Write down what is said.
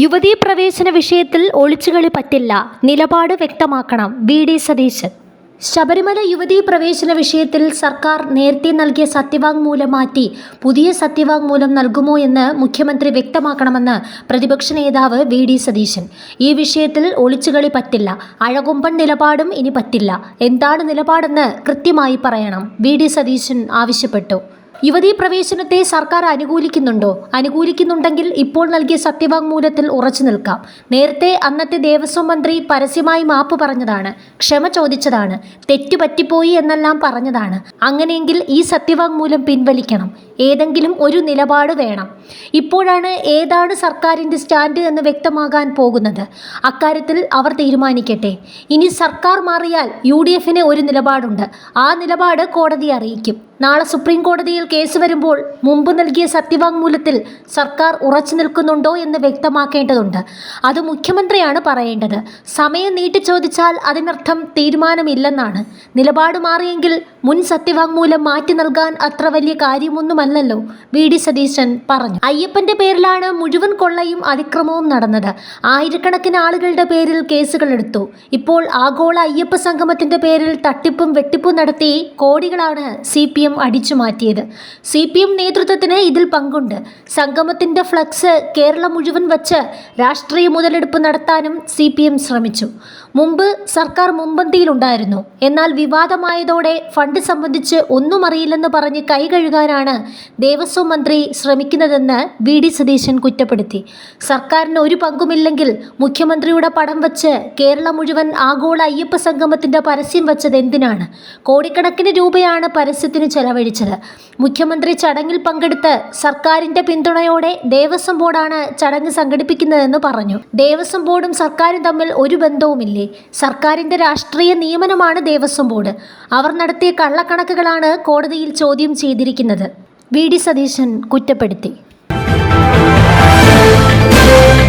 യുവതീ പ്രവേശന വിഷയത്തിൽ ഒളിച്ചുകളി പറ്റില്ല. നിലപാട് വ്യക്തമാക്കണം. വി. ഡി. സതീശൻ. ശബരിമല യുവതീ പ്രവേശന വിഷയത്തിൽ സർക്കാർ നേരത്തെ നൽകിയ സത്യവാങ്മൂലം മാറ്റി പുതിയ സത്യവാങ്മൂലം നൽകുമോ എന്ന് മുഖ്യമന്ത്രി വ്യക്തമാക്കണമെന്ന് പ്രതിപക്ഷ നേതാവ് വി. ഡി. സതീശൻ. ഈ വിഷയത്തിൽ ഒളിച്ചുകളി പറ്റില്ല. അഴകൊമ്പൻ നിലപാടും ഇനി പറ്റില്ല. എന്താണ് നിലപാടെന്ന് കൃത്യമായി പറയണം. വി. ഡി. സതീശൻ ആവശ്യപ്പെട്ടു. യുവതീ പ്രവേശനത്തെ സർക്കാർ അനുകൂലിക്കുന്നുണ്ടോ? അനുകൂലിക്കുന്നുണ്ടെങ്കിൽ ഇപ്പോൾ നൽകിയ സത്യവാങ്മൂലത്തിൽ ഉറച്ചു നിൽക്കാം. നേരത്തെ അന്നത്തെ ദേവസ്വം മന്ത്രി പരസ്യമായി മാപ്പ് പറഞ്ഞതാണ് ക്ഷമ ചോദിച്ചതാണ് തെറ്റു പറ്റിപ്പോയി എന്നെല്ലാം പറഞ്ഞതാണ്. അങ്ങനെയെങ്കിൽ ഈ സത്യവാങ്മൂലം പിൻവലിക്കണം. ഏതെങ്കിലും ഒരു നിലപാട് വേണം. ഇപ്പോഴാണ് ഏതാണ് സർക്കാരിന്റെ സ്റ്റാൻഡ് എന്ന് വ്യക്തമാകാൻ പോകുന്നത്. അക്കാര്യത്തിൽ അവർ തീരുമാനിക്കട്ടെ. ഇനി സർക്കാർ മാറിയാൽ യു ഒരു നിലപാടുണ്ട്. ആ നിലപാട് കോടതി അറിയിക്കും. നാളെ സുപ്രീം കോടതിയിൽ കേസ് വരുമ്പോൾ മുമ്പ് നൽകിയ സത്യവാങ്മൂലത്തിൽ സർക്കാർ ഉറച്ചു നിൽക്കുന്നുണ്ടോ എന്ന് വ്യക്തമാക്കേണ്ടതുണ്ട്. അത് മുഖ്യമന്ത്രിയാണ് പറയേണ്ടത്. സമയം നീട്ടി ചോദിച്ചാൽ അതിനർത്ഥം തീരുമാനമില്ലെന്നാണ്. നിലപാട് മാറിയെങ്കിൽ മുൻ സത്യവാങ്മൂലം മാറ്റി നൽകാൻ അത്ര വലിയ കാര്യമൊന്നുമല്ലല്ലോ വി. ഡി. സതീശൻ പറഞ്ഞു. അയ്യപ്പന്റെ പേരിലാണ് മുഴുവൻ കൊള്ളയും അതിക്രമവും നടന്നത്. ആയിരക്കണക്കിന് ആളുകളുടെ പേരിൽ കേസുകൾ എടുത്തു. ഇപ്പോൾ ആഗോള അയ്യപ്പ സംഗമത്തിന്റെ പേരിൽ തട്ടിപ്പും വെട്ടിപ്പും നടത്തി കോടികളാണ് സി പി എം അടിച്ചു മാറ്റിയത്. സി പി എം നേതൃത്വത്തിന് ഇതിൽ പങ്കുണ്ട്. സംഗമത്തിന്റെ ഫ്ലക്സ് കേരളം മുഴുവൻ വച്ച് രാഷ്ട്രീയ മുതലെടുപ്പ് നടത്താനും സി പി എം ശ്രമിച്ചു. മുമ്പ് സർക്കാർ മുമ്പന്തിയിലുണ്ടായിരുന്നു എന്നാൽ വിവാദമായതോടെ ഫണ്ട് സംബന്ധിച്ച് ഒന്നും അറിയില്ലെന്ന് പറഞ്ഞ് കൈ കഴുകാനാണ് ദേവസ്വം മന്ത്രി ശ്രമിക്കുന്നതെന്ന് വി ഡി സതീശൻ കുറ്റപ്പെടുത്തി. സർക്കാരിന് ഒരു പങ്കുമില്ലെങ്കിൽ മുഖ്യമന്ത്രിയുടെ പടം വച്ച് കേരളം മുഴുവൻ ആഗോള അയ്യപ്പ സംഗമത്തിന്റെ പരസ്യം വച്ചത് എന്തിനാണ്? കോടിക്കണക്കിന് രൂപയാണ് പരസ്യത്തിന് ചെലവഴിച്ചത്. മുഖ്യമന്ത്രി ചടങ്ങിൽ പങ്കെടുത്ത് സർക്കാരിന്റെ പിന്തുണയോടെ ദേവസ്വം ബോർഡാണ് ചടങ്ങ് സംഘടിപ്പിക്കുന്നതെന്ന് പറഞ്ഞു. ദേവസ്വം ബോർഡും സർക്കാരും തമ്മിൽ ഒരു ബന്ധവുമില്ലേ? സർക്കാരിന്റെ രാഷ്ട്രീയ നിയമനമാണ് ദേവസ്വം ബോർഡ്. അവർ നടത്തിയ കള്ളക്കണക്കുകളാണ് കോടതിയിൽ ചോദ്യം ചെയ്തിരിക്കുന്നത്. വി. ഡി. സതീശൻ കുറ്റപ്പെടുത്തി.